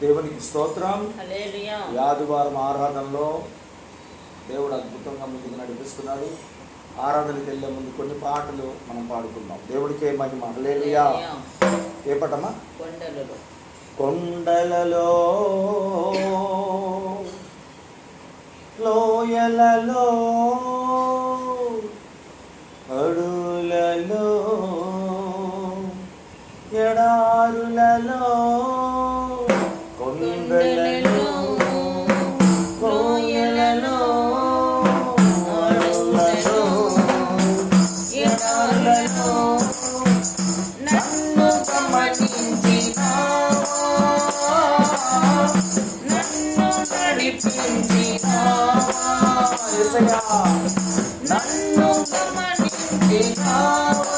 దేవునికి స్తోత్రం. ఆదివారం ఆరాధనలో దేవుడు అద్భుతంగా ముందుకు నడిపిస్తున్నాడు. ఆరాధనకి వెళ్ళే ముందు కొన్ని పాటలు మనం పాడుకుందాం. దేవుడికే మహిమ. హల్లెలూయా. ఏ పాటమ్మా? కొండలలో. కొండలలో. లోయలలో. love.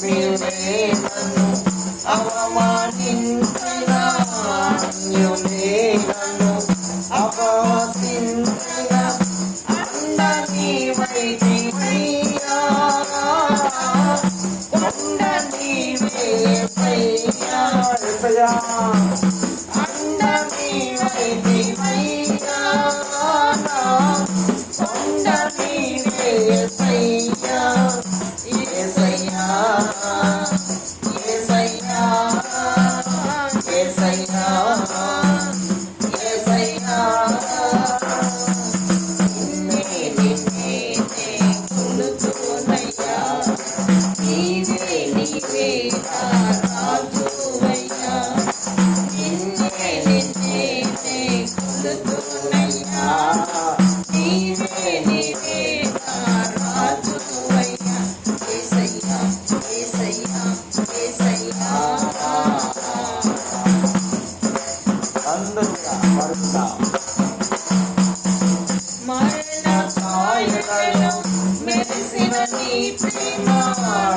మీరే నన్ను అవమానించినా అన్యులే నన్ను అపవసించిన అండ నీవై దివయ్యా కొండ నీవే పయ్యా మెరిసిన నీ ప్రేమ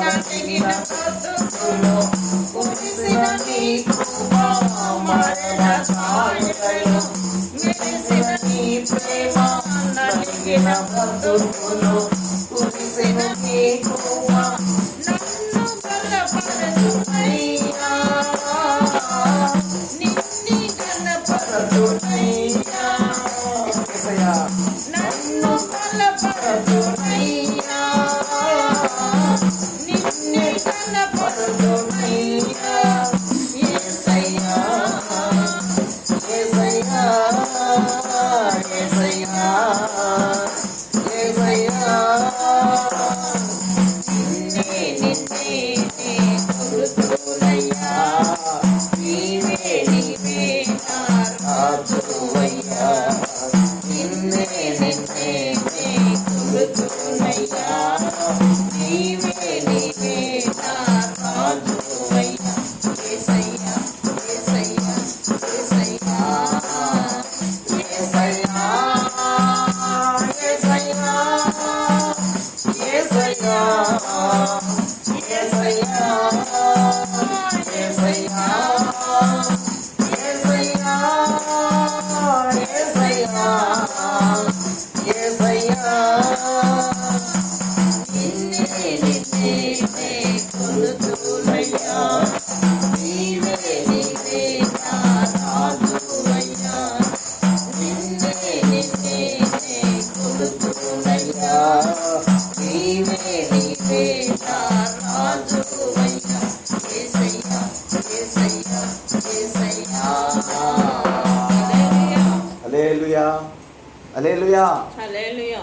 నటిగిన బ్రతుకులో కురిసిన నీ కృప మరణ ఛాయలలో మెరిసిన నీ ప్రేమ నటిగిన బ్రతుకులో కురిసిన నీ కృప ఆచువయ్యా నిన్నే నిన్నే కొడుతున్నయ్యా. నీవే నీవే నా కాచువయ్యా ఏసయ్యా ఏసయ్యా ఏసయ్యా ఏసయ్యా ఏసయ్యా ఏసయ్యా ఏసయ్యా ఏసయ్యా. హల్లెలూయా. హల్లెలూయా.